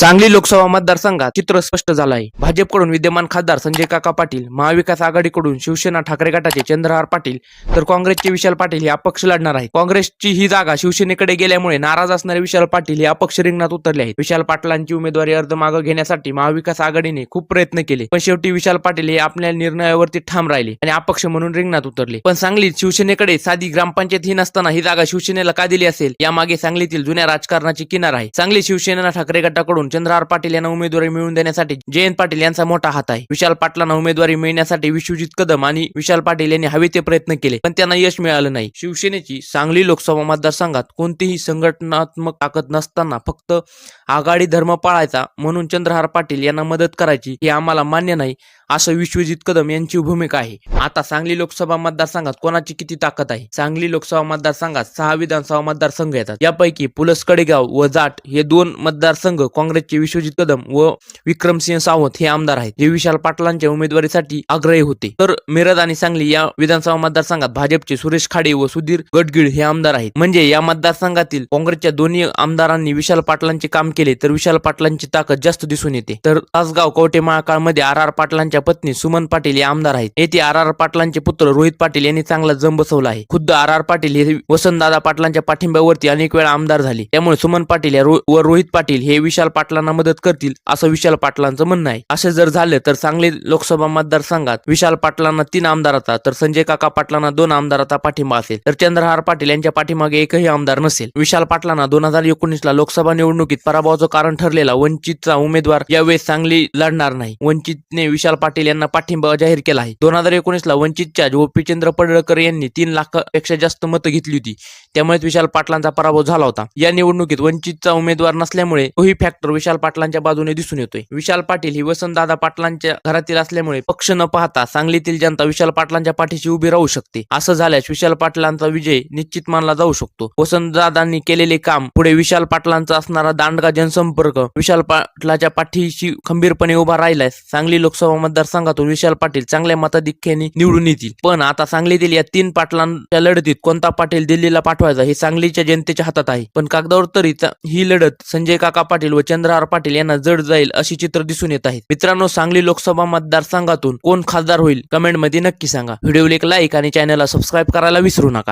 सांगली लोकसभा मतदारसंघात चित्र स्पष्ट झालं आहे भाजपकडून विद्यमान खासदार संजय काका पाटील महाविकास आघाडीकडून शिवसेना ठाकरे गटाचे चंद्रहार पाटील तर काँग्रेसचे विशाल पाटील हे अपक्ष लढणार आहेत. काँग्रेसची ही जागा शिवसेनेकडे गेल्यामुळे नाराज असणारे विशाल पाटील हे अपक्ष रिंगणात उतरले आहेत. विशाल पाटलांची उमेदवारी अर्ज मागे घेण्यासाठी महाविकास आघाडीने खूप प्रयत्न केले पण शेवटी विशाल पाटील हे आपल्या निर्णयावरती ठाम राहिले आणि अपक्ष म्हणून रिंगणात उतरले. पण सांगलीत शिवसेनेकडे साधी ग्रामपंचायत ही नसताना ही जागा शिवसेनेला का दिली असेल? यामागे सांगलीतील जुन्या राजकारणाची किनार आहे. सांगली शिवसेना ठाकरे गटाकडून चंद्रहार पाटील यांना उमेदवारी मिळवून देण्यासाठी जयंत पाटील यांचा मोठा हात आहे. विशाल पाटलांना उमेदवारी मिळण्यासाठी विश्वजित कदम आणि विशाल पाटील यांनी हवे ते प्रयत्न केले पण त्यांना यश मिळालं नाही. शिवसेनेची सांगली लोकसभा मतदारसंघात कोणतीही संघटनात्मक ताकद नसताना फक्त आघाडी धर्म पाळायचा म्हणून चंद्रहार पाटील यांना मदत करायची हे आम्हाला मान्य नाही. असं विश्वजित कदम यांची भूमिका आहे. आता सांगली लोकसभा मतदारसंघात कोणाची किती ताकद आहे? सांगली लोकसभा मतदारसंघात सहा विधानसभा मतदारसंघ येतात. यापैकी पुलस कडेगाव व जाट हे दोन मतदारसंघ काँग्रेसचे विश्वजित कदम व विक्रमसिंह सावंत हे आमदार आहेत. जे विशाल पाटलांच्या उमेदवारीसाठी आग्रही होते. तर मिरज आणि सांगली या विधानसभा मतदारसंघात भाजपचे सुरेश खाडे व सुधीर गडगिळ हे आमदार आहेत. म्हणजे या मतदारसंघातील काँग्रेसच्या दोन्ही आमदारांनी विशाल पाटलांचे काम केले तर विशाल पाटलांची ताकद जास्त दिसून येते. तर तासगाव कवटे महाकाळमध्ये आर आर पाटलांच्या पत्नी सुमन पाटील हे आमदार आहेत. येथे आर आर पाटलांचे पुत्र रोहित पाटील यांनी चांगला जम बसवला आहे. खुद्द आर आर पाटील हे वसंतदादा पाटलांच्या पाठिंब्यावरती अनेक वेळा आमदार झाले. त्यामुळे सुमन पाटील या व रोहित पाटील हे विशाल पाटलांना मदत करतील असं विशाल पाटलांचं म्हणणं आहे. असे जर झाले तर सांगली लोकसभा मतदारसंघात विशाल पाटलांना तीन आमदाराचा तर संजय काका पाटलांना दोन आमदाराचा पाठिंबा असेल. तर चंद्रहार पाटील यांच्या पाठीमागे एकही आमदार नसेल. विशाल पाटलांना दोन हजार एकोणीस ला लोकसभा निवडणुकीत पराभवाचं कारण ठरलेला वंचितचा उमेदवार यावेळेस सांगली लढणार नाही. वंचितने विशाल पाटील पाटील यांना पाठिंबा जाहीर केला आहे. दोन हजार एकोणीस ला वंचितच्या गोपीचंद्र पडळकर यांनी तीन लाखापेक्षा जास्त मतं घेतली होती. त्यामुळेच विशाल पाटलांचा पराभव झाला होता. या निवडणुकीत वंचितचा उमेदवार नसल्यामुळे तोही फॅक्टर विशाल पाटलांच्या बाजूने दिसून येतोय. विशाल पाटील ही वसंतदादा पाटलांच्या घरातील असल्यामुळे पक्ष न पाहता सांगलीतील जनता विशाल पाटलांच्या पाठीशी उभी राहू शकते. असं झाल्यास विशाल पाटलांचा विजय निश्चित मानला जाऊ शकतो. वसंतदादांनी केलेले काम पुढे विशाल पाटलांचा असणारा दांडगा जनसंपर्क विशाल पाटलाच्या पाठीशी खंबीरपणे उभा राहिल्यास सांगली लोकसभा मतदारसंघातून विशाल पाटील चांगल्या मताधिक्याने निवडून येतील. पण आता सांगलीतील या तीन पाटलांच्या लढतीत कोणता पाटील दिल्लीला पाठवायचा हे सांगलीच्या जनतेच्या हातात आहे. पण कागदावर तरी ही लढत संजय काका पाटील व चंद्रहार पाटील यांना जड जाईल अशी चित्र दिसून येत आहेत. मित्रांनो सांगली लोकसभा मतदारसंघातून कोण खासदार होईल? कमेंटमध्ये नक्की सांगा. व्हिडिओला एक लाईक आणि चॅनलला सबस्क्राईब करायला विसरू नका.